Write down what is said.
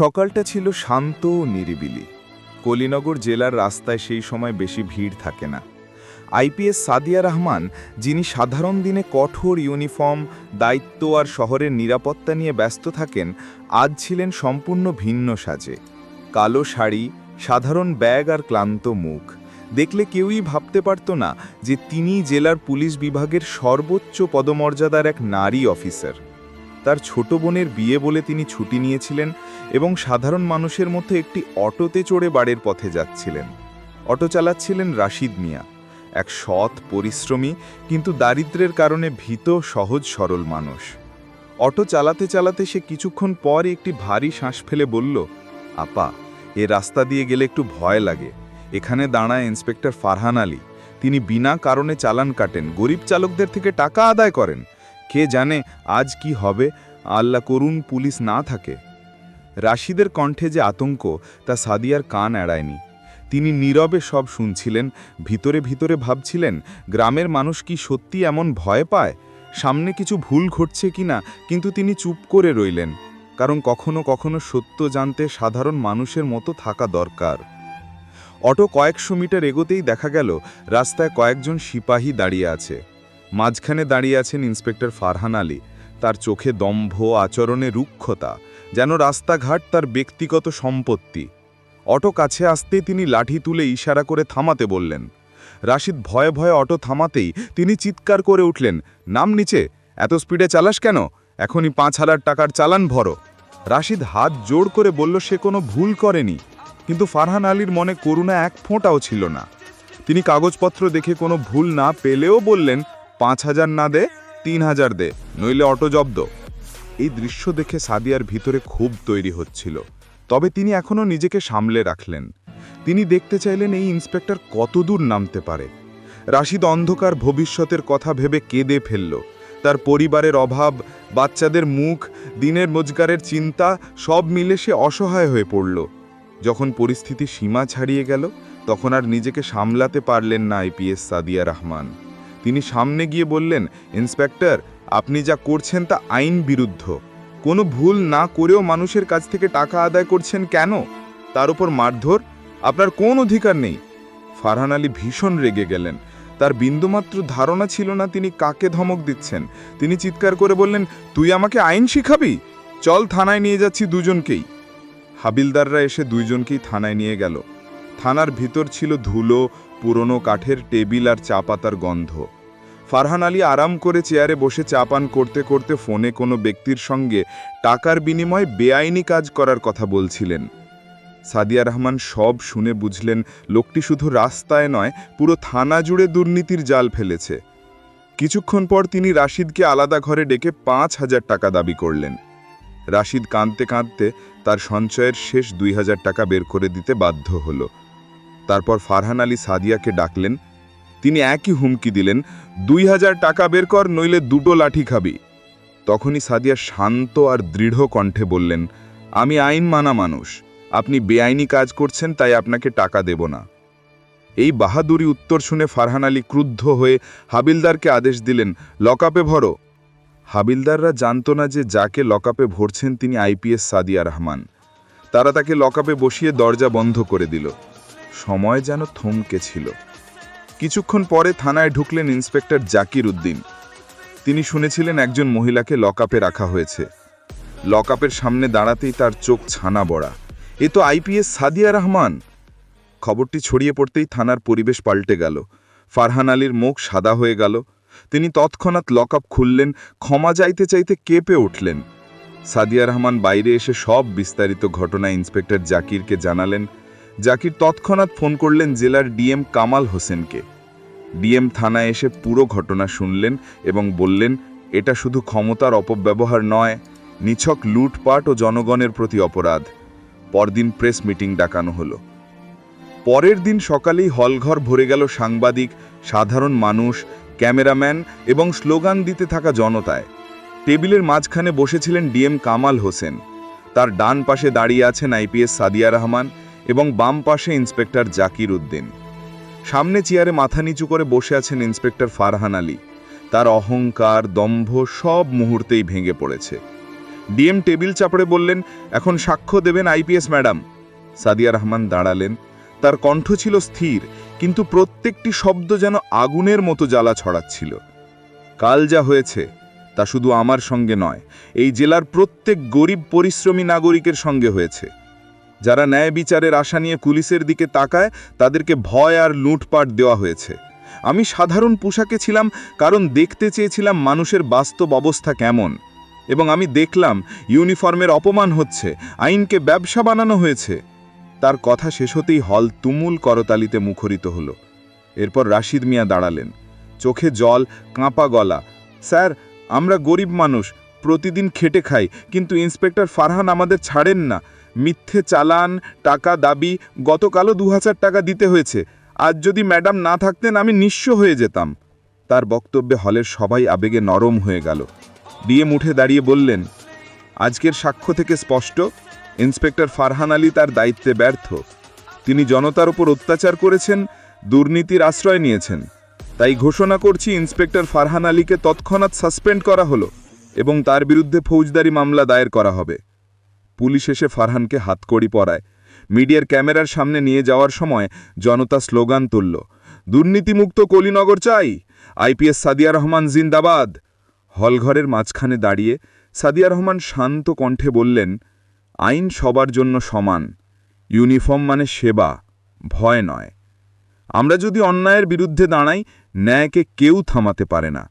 সকালটা ছিল শান্ত ও নিরিবিলি। কলিনগর জেলার রাস্তায় সেই সময় বেশি ভিড় থাকে না। আইপিএস সাদিয়া রহমান, যিনি সাধারণ দিনে কঠোর ইউনিফর্ম, দায়িত্ব আর শহরের নিরাপত্তা নিয়ে ব্যস্ত থাকেন, আজ ছিলেন সম্পূর্ণ ভিন্ন সাজে। কালো শাড়ি, সাধারণ ব্যাগ আর ক্লান্ত মুখ। দেখলে কেউই ভাবতে পারত না যে তিনি জেলার পুলিশ বিভাগের সর্বোচ্চ পদমর্যাদার এক নারী অফিসার। তার ছোট বোনের বিয়ে বলে তিনি ছুটি নিয়েছিলেন এবং সাধারণ মানুষের মতো একটি অটোতে চড়ে বাড়ির পথে যাচ্ছিলেন। অটো চালাচ্ছিলেন রাশিদ মিয়া, এক সৎ, পরিশ্রমী, কিন্তু দারিদ্র্যের কারণে ভীত, সহজ, সরল মানুষ। অটো চালাতে চালাতে সে কিছুক্ষণ পর একটি ভারী শ্বাস ফেলে বলল, আপা, এ রাস্তা দিয়ে গেলে একটু ভয় লাগে। এখানে দাঁড়ায় ইন্সপেক্টর ফারহান আলী। তিনি বিনা কারণে চালান কাটেন। গরিব চালকদের থেকে টাকা আদায় করেন। কে জানে আজ কি হবে? আল্লাহ করুন পুলিশ না থাকে। রাশিদের কণ্ঠে যে আতঙ্ক, তা সাদিয়ার কান এড়ায়নি। তিনি নীরবে সব শুনছিলেন, ভিতরে ভিতরে ভাবছিলেন, গ্রামের মানুষ কি সত্যি এমন ভয় পায়? সামনে কিছু ভুল ঘটছে কিনা? কিন্তু তিনি চুপ করে রইলেন, কারণ কখনো কখনো সত্য জানতে সাধারণ মানুষের মতো থাকা দরকার। অটো কয়েকশো মিটার এগোতেই দেখা গেল, রাস্তায় কয়েকজন সিপাহী দাঁড়িয়ে আছে। মাঝখানে দাঁড়িয়ে আছেন ইন্সপেক্টর ফারহান আলী। তার চোখে দম্ভ, আচরণে রুক্ষতা, যেন রাস্তাঘাট তার ব্যক্তিগত সম্পত্তি। অটো কাছে আসতেই তিনি লাঠি তুলে ইশারা করে থামাতে বললেন। রাশিদ ভয়ে ভয়ে অটো থামাতেই তিনি চিৎকার করে উঠলেন, নাম নিচে, এত স্পিডে চালাস কেন? এখনই পাঁচ হাজার টাকার চালান ভরো। রাশিদ হাত জোড় করে বলল, সে কোনো ভুল করেনি। কিন্তু ফারহান আলীর মনে করুণা এক ফোঁটাও ছিল না। তিনি কাগজপত্র দেখে কোনো ভুল না পেলেও বললেন পাঁচ হাজার না দে, তিন হাজার দে, নইলে অটো জব্দ। এই দৃশ্য দেখে সাদিয়ার ভিতরে খুব তৈরি হচ্ছিল। তবে তিনি এখনও নিজেকে সামলে রাখলেন। তিনি দেখতে চাইলেন এই ইন্সপেক্টর কতদূর নামতে পারে। রাশিদ অন্ধকার ভবিষ্যতের কথা ভেবে কেঁদে ফেলল। তার পরিবারের অভাব, বাচ্চাদের মুখ, দিনের রোজগারের চিন্তা, সব মিলে সে অসহায় হয়ে পড়ল। যখন পরিস্থিতি সীমা ছাড়িয়ে গেল, তখন আর নিজেকে সামলাতে পারলেন না আইপিএস সাদিয়া রহমান। তিনি সামনে গিয়ে বললেন, ইন্সপেক্টর, আপনি যা করছেন তা আইন বিরুদ্ধ। কোনো ভুল না করেও মানুষের কাছ থেকে টাকা আদায় করছেন কেন? তার উপর মারধর? আপনার কোন অধিকার নেই? ফারহান আলী ভীষণ রেগে গেলেন। তার বিন্দুমাত্র ধারণা ছিল না তিনি কাকে ধমক দিচ্ছেন। তিনি চিৎকার করে বললেন, তুই আমাকে আইন শিখাবি? চল থানায় নিয়ে যাচ্ছি দুজনকেই। হাবিলদাররা এসে দুইজনকেই থানায় নিয়ে গেল। থানার ভিতর ছিল ধুলো, পুরনো কাঠের টেবিল আর চা পাতার গন্ধ। ফারহান আলী আরাম করে চেয়ারে বসে চা পান করতে করতে ফোনে কোনো ব্যক্তির সঙ্গে টাকার বিনিময়ে বেআইনি কাজ করার কথা বলছিলেন। সাদিয়া রহমান সব শুনে বুঝলেন লোকটি শুধু রাস্তায় নয়, পুরো থানা জুড়ে দুর্নীতির জাল ফেলেছে। কিছুক্ষণ পর তিনি রাশিদকে আলাদা ঘরে ডেকে পাঁচ হাজার টাকা দাবি করলেন। রাশিদ কাঁদতে কাঁদতে তার সঞ্চয়ের শেষ দুই হাজার টাকা বের করে দিতে বাধ্য হল। তারপর ফারহান আলী সাদিয়াকে ডাকলেন। তিনি একই হুমকি দিলেন, দুই হাজার টাকা বের কর, নইলে দুটো লাঠি খাবি। তখনই সাদিয়া শান্ত আর দৃঢ় কণ্ঠে বললেন, আমি আইন মানা মানুষ। আপনি বেআইনি কাজ করছেন, তাই আপনাকে টাকা দেব না। এই বাহাদুরি উত্তর শুনে ফারহান আলী ক্রুদ্ধ হয়ে হাবিলদারকে আদেশ দিলেন লকআপে ভরো। হাবিলদাররা জানত না যে যাকে লকআপে ভরছেন তিনি আইপিএস সাদিয়া রহমান। তারা তাকে লকআপে বসিয়ে দরজা বন্ধ করে দিল। সময় যেন থমকে ছিল। কিছুক্ষণ পরে থানায় ঢুকলেন ইন্সপেক্টর জাকির উদ্দিন। তিনি শুনেছিলেন একজন মহিলাকে লকআপে রাখা হয়েছে। লকআপের সামনে দাঁড়াতেই তার চোখ ছানা বড়া। এ তো আইপিএস সাদিয়া রহমান। খবরটি ছড়িয়ে পড়তেই থানার পরিবেশ পাল্টে গেল। ফারহান আলীর মুখ সাদা হয়ে গেল। তিনি তৎক্ষণাৎ লকআপ খুললেন, ক্ষমা চাইতে চাইতে কেঁপে উঠলেন। সাদিয়া রহমান বাইরে এসে সব বিস্তারিত ঘটনা ইন্সপেক্টর জাকিরকে জানালেন জাকির তৎক্ষণাৎ ফোন করলেন জেলার ডিএম কামাল হোসেনকে। ডিএম থানায় এসে পুরো ঘটনা শুনলেন এবং বললেন, এটা শুধু ক্ষমতার অপব্যবহার নয়, নিছক লুটপাট ও জনগণের প্রতি অপরাধ। পরদিন প্রেস মিটিং ডাকানো হলো। পরের দিন সকালেই হলঘর ভরে গেল সাংবাদিক, সাধারণ মানুষ, ক্যামেরাম্যান এবং স্লোগান দিতে থাকা জনতায়। টেবিলের মাঝখানে বসেছিলেন ডিএম কামাল হোসেন। তার ডান পাশে দাঁড়িয়ে আছেন আইপিএস সাদিয়া রহমান। এবং বাম পাশে ইন্সপেক্টর জাকির উদ্দিন। সামনে চেয়ারে মাথা নিচু করে বসে আছেন ইন্সপেক্টর ফারহান আলী। তার অহংকার, দম্ভ সব মুহূর্তেই ভেঙে পড়েছে। ডিএম টেবিল চাপড়ে বললেন, এখন সাক্ষ্য দেবেন আইপিএস ম্যাডাম। সাদিয়া রহমান দাঁড়ালেন। তার কণ্ঠ ছিল স্থির, কিন্তু প্রত্যেকটি শব্দ যেন আগুনের মতো জ্বালা ছড়াচ্ছিল। কাল যা হয়েছে, তা শুধু আমার সঙ্গে নয়, এই জেলার প্রত্যেক গরিব পরিশ্রমী নাগরিকের সঙ্গে হয়েছে। যারা ন্যায় বিচারের আশা নিয়ে পুলিশের দিকে তাকায়, তাদেরকে ভয় আর লুটপাট দেওয়া হয়েছে। আমি সাধারণ পোশাকে ছিলাম, কারণ দেখতে চেয়েছিলাম মানুষের বাস্তব অবস্থা কেমন। এবং আমি দেখলাম, ইউনিফর্মের অপমান হচ্ছে, আইনকে ব্যবসা বানানো হয়েছে। তার কথা শেষ হতেই হল তুমুল করতালিতে মুখরিত হলো। এরপর রাশিদ মিয়া দাঁড়ালেন। চোখে জল, কাঁপা গলা, স্যার, আমরা গরিব মানুষ, প্রতিদিন খেটে খাই, কিন্তু ইন্সপেক্টর ফারহান আমাদের ছাড়েন না। মিথ্যে চালান, টাকা দাবি গতকালও দু হাজার টাকা দিতে হয়েছে। আজ যদি ম্যাডাম না থাকতেন, আমি নিঃস্ব হয়ে যেতাম। তার বক্তব্যে হলের সবাই আবেগে নরম হয়ে গেল। ডিএম উঠে দাঁড়িয়ে বললেন, আজকের সাক্ষ্য থেকে স্পষ্ট, ইন্সপেক্টর ফারহান আলী তার দায়িত্বে ব্যর্থ। তিনি জনতার উপর অত্যাচার করেছেন, দুর্নীতির আশ্রয় নিয়েছেন। তাই ঘোষণা করছি ইন্সপেক্টর ফারহান আলীকে তৎক্ষণাৎ সাসপেন্ড করা হলো এবং তার বিরুদ্ধে ফৌজদারি মামলা দায়ের করা হবে। পুলিশ এসে ফারহানকে হাতকড়ি পরায়। মিডিয়ার ক্যামেরার সামনে নিয়ে যাওয়ার সময় জনতা স্লোগান তুলল, দুর্নীতিমুক্ত কলিনগর চাই। আইপিএস সাদিয়া রহমান জিন্দাবাদ। হলঘরের মাঝখানে দাঁড়িয়ে সাদিয়া রহমান শান্ত কণ্ঠে বললেন, আইন সবার জন্য সমান। ইউনিফর্ম মানে সেবা, ভয় নয়। আমরা যদি অন্যায়ের বিরুদ্ধে দাঁড়াই, ন্যায়কে কেউ থামাতে পারে না।